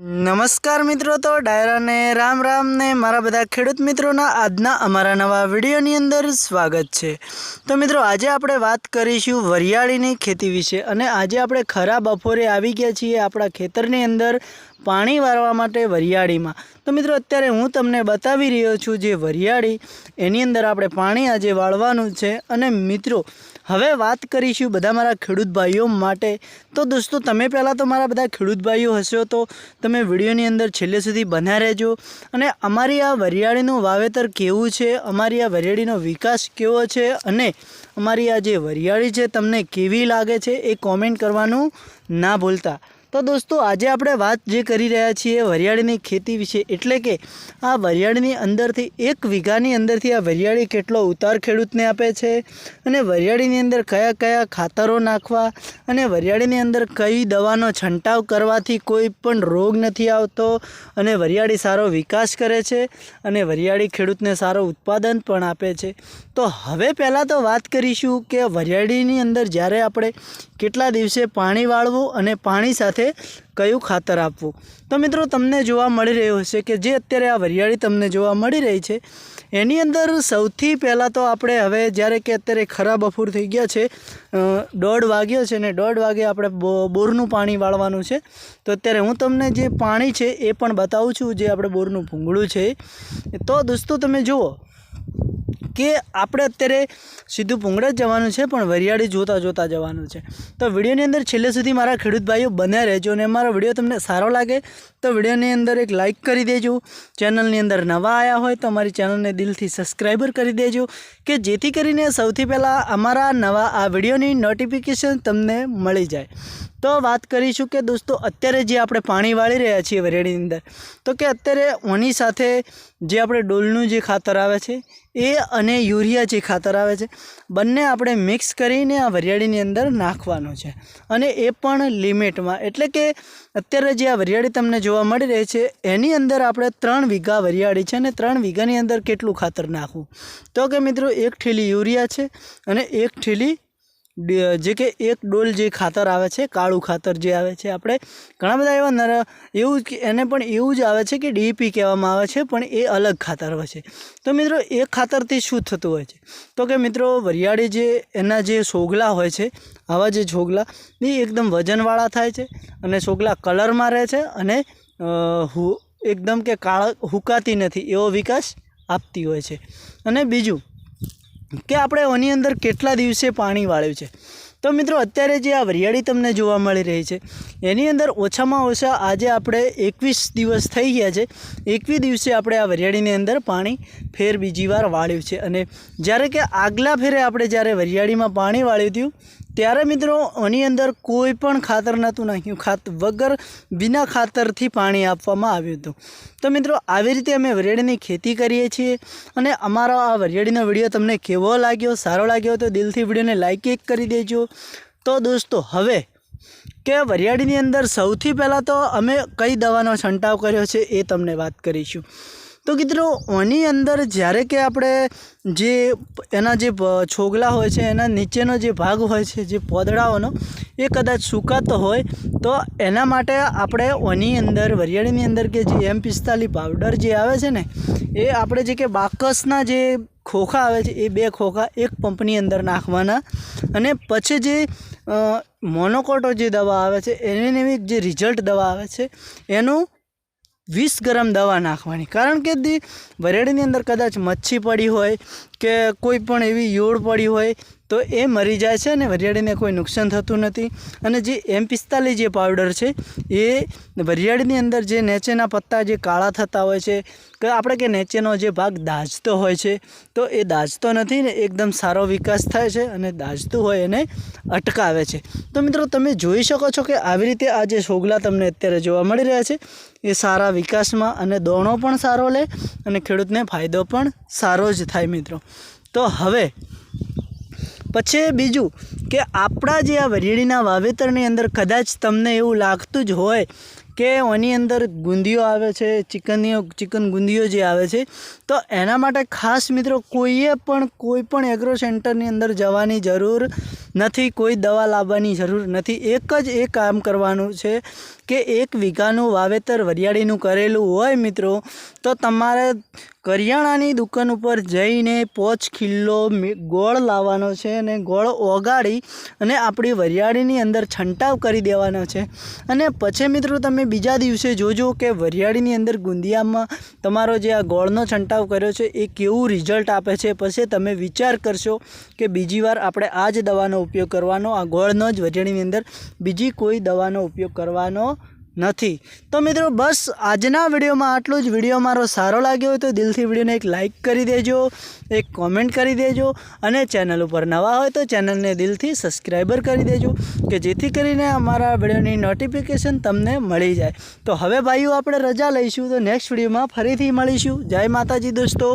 નમસ્કાર મિત્રો, તો ડાયરાને રામ રામ ને મારા બધા ખેડૂત મિત્રોના આજના અમારા નવા વિડીયોની અંદર સ્વાગત છે. તો મિત્રો, આજે આપણે વાત કરીશું વરિયાળીની ખેતી વિશે અને આજે આપણે ખરા બપોરે આવી ગયા છીએ આપણા ખેતરની અંદર પાણી વારવા માટે વરિયાળીમાં. તો મિત્રો, અત્યારે હું તમને બતાવી રહ્યો છું જે વરિયાળી, એની અંદર આપણે પાણી આજે વાળવાનું છે. અને મિત્રો, હવે વાત કરીશું બધા મારા ખેડૂત ભાઈઓ માટે. તો દોસ્તો, તમે પહેલાં તો મારા બધા ખેડૂત ભાઈઓ હશો તો તમે વિડીયોની અંદર છેલ્લે સુધી બન્યા રહેજો. અને અમારી આ વરિયાળીનું વાવેતર કેવું છે? અમારી આ વરિયાળીનો વિકાસ કેવો છે? અને અમારી આ જે વરિયાળી છે, તમને કેવી લાગે છે? એ કોમેન્ટ કરવાનું ના ભૂલતા. તો દોસ્તો, આજે આપણે વાત જે કરી રહ્યા છીએ વરિયાળીની ખેતી વિશે. એટલે કે આ વરિયાળીની અંદરથી, એક વીઘાની અંદરથી આ વરિયાળી કેટલો ઉતાર ખેડૂતને આપે છે? અને વરિયાળીની અંદર કયા કયા ખાતરો નાખવા? અને વરિયાળીની અંદર કઈ દવાનો છંટાવ કરવાથી કોઈ પણ રોગ નથી આવતો? અને વરિયાળી સારો વિકાસ કરે છે? અને વરિયાળી ખેડૂતને સારો ઉત્પાદન પણ આપે છે? તો હવે પહેલાં તો વાત કરીશું કે વરિયાળીની અંદર જ્યારે આપણે કેટલા દિવસે પાણી વાળવું અને પાણી સાથે કયું ખાતર આપવું? તો મિત્રો, તમને જોવા મળી રહ્યું હશે કે જે અત્યારે આ વરિયાળી તમને જોવા મળી રહી છે, એની અંદર સૌથી પહેલાં તો આપણે હવે જ્યારે કે અત્યારે ખરા બફૂર થઈ ગયા છે દોઢ વાગ્યો છે ને દોઢ વાગે આપણે બોરનું પાણી વાળવાનું છે, તો અત્યારે હું તમને જે પાણી છે એ પણ બતાવું છું, જે આપણે બોરનું ભૂંગળું છે તો દોસ્તો, તમે જુઓ કે આપણે અત્યારે સીધું ભૂંગળા જ જવાનું છે, પણ વરિયાળી જોતાં જોતાં જવાનું છે. તો વિડીયોની અંદર છેલ્લે સુધી મારા ખેડૂત ભાઈઓ બન્યા રહેજો અને મારો વીડિયો તમને સારો લાગે, તો વિડીયોની અંદર એક લાઇક કરી દેજો. ચેનલની અંદર નવા આવ્યા હોય તો અમારી ચેનલને દિલથી સબસ્ક્રાઈબર કરી દેજો, કે જેથી કરીને સૌથી પહેલાં અમારા નવા આ વિડીયોની નોટિફિકેશન તમને મળી જાય. તો વાત કરીશું કે દોસ્તો, અત્યારે જે આપણે પાણી વાળી રહ્યા છીએ વરિયાળીની અંદર, તો કે અત્યારે ઓની સાથે જે આપણે ડોલનું જે ખાતર આવે છે, એ અને યુરિયા જે ખાતર આવે છે, બંને આપણે મિક્સ કરીને આ વરિયાળીની અંદર નાખવાનું છે. અને એ પણ લિમિટમાં. એટલે કે અત્યારે જે આ વરિયાળી તમને જોવા મળી રહી છે, એની અંદર આપણે ત્રણ વીઘા વરિયાળી છે અને ત્રણ વીઘાની અંદર કેટલું ખાતર નાખવું? તો કે મિત્રો, એક ઠેલી યુરિયા છે અને એક ઠેલી જે કે એક ડોલ જે ખાતર આવે છે, કાળું ખાતર જે આવે છે, આપણે ઘણા બધા એવા નર, એવું જ એને પણ એવું જ આવે છે કે ડીપી કહેવામાં આવે છે, પણ એ અલગ ખાતર હોય છે. તો મિત્રો, એ ખાતરથી શું થતું હોય છે? તો કે મિત્રો, વરિયાળી જે, એના જે સોગલા હોય છે, આવા જે છોગલા એ એકદમ વજનવાળા થાય છે અને સોગલા કલરમાં રહે છે અને એકદમ કે કાળા, હુકાતી નથી, એવો વિકાસ આપતી હોય છે. અને બીજું કે આપણે આની અંદર કેટલા દિવસે પાણી વાળ્યું છે. તો મિત્રો, અત્યારે જે આ વરિયાળી તમને જોવા મળી રહી છે, એની અંદર ઓછામાં ઓછા આજે આપણે એકવીસ દિવસ થઈ ગયા છે. એકવીસ દિવસે આપણે આ વરિયાળીની અંદર પાણી ફેર બીજી વાર વાળ્યું છે. અને જ્યારે કે આગલા ફેરે આપણે જ્યારે વરિયાળીમાં પાણી વાળ્યું હતું ત્યારે મિત્રો, આની અંદર કોઈ પણ ખાતર નહોતું નાખ્યું ખાત વગર વિના ખાતરથી પાણી આપવામાં આવ્યું હતું. તો મિત્રો, આવી રીતે અમે વરિયાળીની ખેતી કરીએ છીએ અને અમારો આ વરિયાળીનો વીડિયો તમને કેવો લાગ્યો, સારો લાગ્યો તો દિલથી વિડીયોને લાઇક કરી દેજો. તો દોસ્તો, હવે કે વરિયાળીની અંદર સૌથી પહેલાં તો અમે કઈ દવાનો છંટાવ કર્યો છે એ તમને વાત કરીશું. તો મિત્રો આની અંદર જ્યારે કે આપણે જે એના જે છોગલા હોય છે, એના નીચેનો જે ભાગ હોય છે, જે પોદડાઓનો, એ કદાચ સુકાતો હોય, તો એના માટે આપણે ઓની અંદર, વરિયાળીની અંદર કે જે એમ પિસ્તાલીસ પાવડર જે આવે છે ને, એ આપણે જે કે બાકસના જે ખોખા આવે છે, એ બે ખોખા એક પંપની અંદર નાખવાના અને પછી જે મોનોકોટો જે દવા આવે છે, એની એવી જે રિઝલ્ટ દવા આવે છે, એનું વીસ ગ્રામ દવા નાખવાની. કારણ કે વરેડીની અંદર કદાચ મચ્છી પડી હોય કે કોઈ પણ એવી યોળ પડી હોય તો એ મરી જાય છે અને વરિયાળીને કોઈ નુકસાન થતું નથી. અને જે એમ પિસ્તાલીસ જે પાવડર છે, એ વરિયાળીની અંદર જે નીચેના પત્તા જે કાળા થતા હોય છે, કે આપણે કે નીચેનો જે ભાગ દાજતો હોય છે, તો એ દાજતો નથી ને એકદમ સારો વિકાસ થાય છે અને દાજતું હોય એને અટકાવે છે. તો મિત્રો, તમે જોઈ શકો છો કે આવી રીતે આ જે છોગલા તમને અત્યારે જોવા મળી રહ્યા છે, એ સારા વિકાસમાં અને દોણો પણ સારો લે અને ખેડૂતને ફાયદો પણ સારો જ થાય મિત્રો. તો હવે, પછી બીજું કે આપણા જે આ વરિયાળીના વાવેતરની અંદર કદાચ તમને એવું લાગતું જ હોય કે એની અંદર ગુંદીઓ આવે છે, ચિકનીઓ, ચિકન ગુંદીઓ જે આવે છે, તો એના માટે ખાસ મિત્રો કોઈએ પણ કોઈ પણ એગ્રો સેન્ટરની અંદર જવાની જરૂર નથી, કોઈ દવા લાવવાની જરૂર નથી. એક જ એ કામ કરવાનું છે કે એક વીઘાનું વાવેતર વરિયાળીનું કરેલું હોય મિત્રો, તો તમારે કરિયાણાની દુકાન ઉપર જઈને પોચ ખીલ્લો ગોળ લાવવાનો છે અને ગોળ ઓગાળી અને આપણી વરિયાળીની અંદર છંટાવ કરી દેવાનો છે. અને પછી મિત્રો તમે બીજા દિવસે જોજો કે વરિયાળીની અંદર ગુંદિયામાં તમારો જે આ ગોળનો છંટાવ કર્યો છે, એ કેવું રિઝલ્ટ આપે છે. પછી તમે વિચાર કરશો કે બીજી વાર આપણે આ જ દવાનો ઉપયોગ કરવાનો, આ ગોળનો જ વજણીની અંદર બીજી કોઈ દવાનો ઉપયોગ કરવાનો નથી. તો મિત્રો, બસ આજના વિડીયોમાં આટલું જ. વીડિયો મારો સારો લાગ્યો હોય તો દિલથી વિડીયોને એક લાઇક કરી દેજો, એક કોમેન્ટ કરી દેજો અને ચેનલ ઉપર નવા હોય તો ચેનલને દિલથી સબસ્ક્રાઈબર કરી દેજો, કે જેથી કરીને અમારા વિડીયોની નોટિફિકેશન તમને મળી જાય. તો હવે ભાઈઓ, આપણે રજા લઈશું. તો નેક્સ્ટ વિડીયોમાં ફરીથી મળીશું. જય માતાજી દોસ્તો.